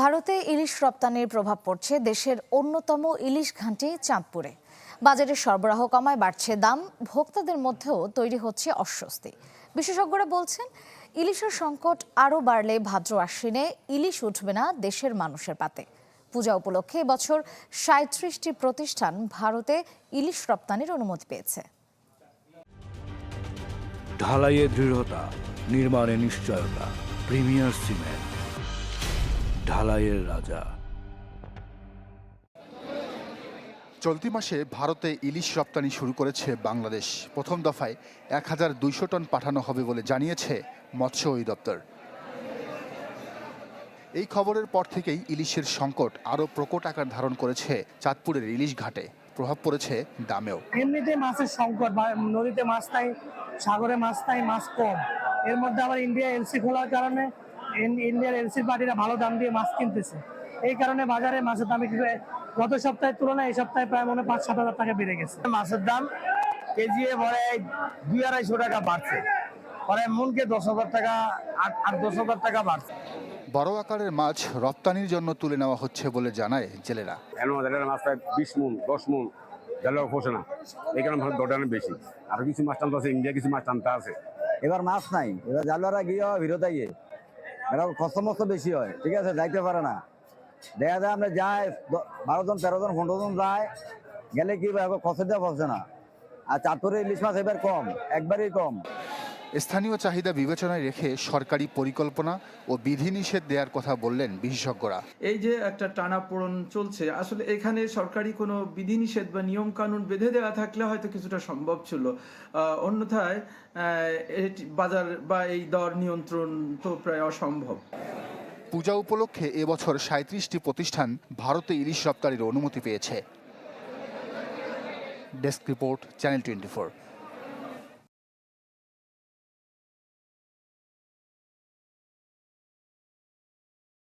ভারতে ইলিশ রপ্তানির প্রভাব পড়ছে দেশের অন্যতম ইলিশ ঘাঁটি চাঁদপুরে। বাজারে সরবরাহ কমায়, বাড়ছে দাম, ভোক্তাদের মধ্যেও তৈরি হচ্ছে অস্বস্তি। বিশেষজ্ঞরা বলছেন, ইলিশের সংকট আরও বাড়লে ভাদ্র আশ্বিনে ইলিশ উঠবে না দেশের মানুষের পাতে। পূজা উপলক্ষে এবছর সাঁত্রিশটি প্রতিষ্ঠান ভারতে ইলিশ রপ্তানির অনুমতি পেয়েছে। দৃঢ়তা, নির্মাণে নিশ্চয়তা, প্রিমিয়ার সিমেন্ট। ঢালাইয়ের রাজা। চলতি মাসে ভারতে ইলিশ রপ্তানি শুরু করেছে বাংলাদেশ। প্রথম দফায় এক হাজার দুইশো টন পাঠানো হবে বলে জানিয়েছে মৎস্য অধিদপ্তর। এই খবরের পর থেকেই ইলিশের সংকট আরও প্রকট আকার ধারণ করেছে চাঁদপুরের ইলিশ ঘাটে। প্রভাব পড়েছে দামেও। এমনিতে মাছের সংকট নদীতে মাছ নাই সাগরে মাছ নাই মাছ কম। এর মধ্যে আবার ইন্ডিয়া এলসি খোলার কারণে ইন্ডিয়ার এলসির পার্টিরা ভালো দাম দিয়ে মাছ কিনতেছে। এই কারণে বাজারে মাছের দাম একটু গত সপ্তাহের তুলনায় এই সপ্তাহে প্রায় মনে পাঁচ সাত হাজার টাকা বেড়ে গেছে। মাছের দাম কেজি পরে দুই আড়াইশো টাকা বাড়ছে। পরে মনকে দশ হাজার টাকা আট আট দশ হাজার টাকা বাড়ছে। বড় আকারের মাছ রপ্তানির জন্য তুলে নেওয়া হচ্ছে বলে জানায় জেলেরা। এর মধ্যে মাছ প্রায় বিশ মুন দশ মুন। জালেও পোষে না। এই কারণে ভালো দরদাম বেশি। আর কিছু মাছ টানতে আছে ইন্ডিয়া কিছু মাছ টানতে আছে। এবার মাছ নাই। এবার জালুয়ারা গিয়ে ভিড়তে গিয়ে এটা কষ্ট মস্ত বেশি হয়। ঠিক আছে? যাইতে পারে না। দেখা যায় আমরা যাই বারো জন, তেরো জন, পনেরো জন যায়, গেলে কি খরচ দেওয়া ফসে না। আর চাঁদপুরে ইলিশ মাছ এবার কম, একবারই কম। স্থানীয় চাহিদা বিবেচনায় রেখে সরকারি পরিকল্পনা ও বিধিনিষেধ দেওয়ার কথা বললেন বিশেষজ্ঞরা। এই যে একটা টানাপোড়ন চলছে আসলে এখানে সরকারি কোনো বিধিনিষেধ বা নিয়ম কানুন বেঁধে দেওয়া থাকলে হয়তো কিছুটা সম্ভব ছিল। অন্যথায় এটি বাজার বা এই দর নিয়ন্ত্রণ তো প্রায় অসম্ভব। পূজা উপলক্ষে এবছর সাঁত্রিশটি প্রতিষ্ঠান ভারতে ইলিশ রপ্তানির অনুমতি পেয়েছে। Desk report channel twenty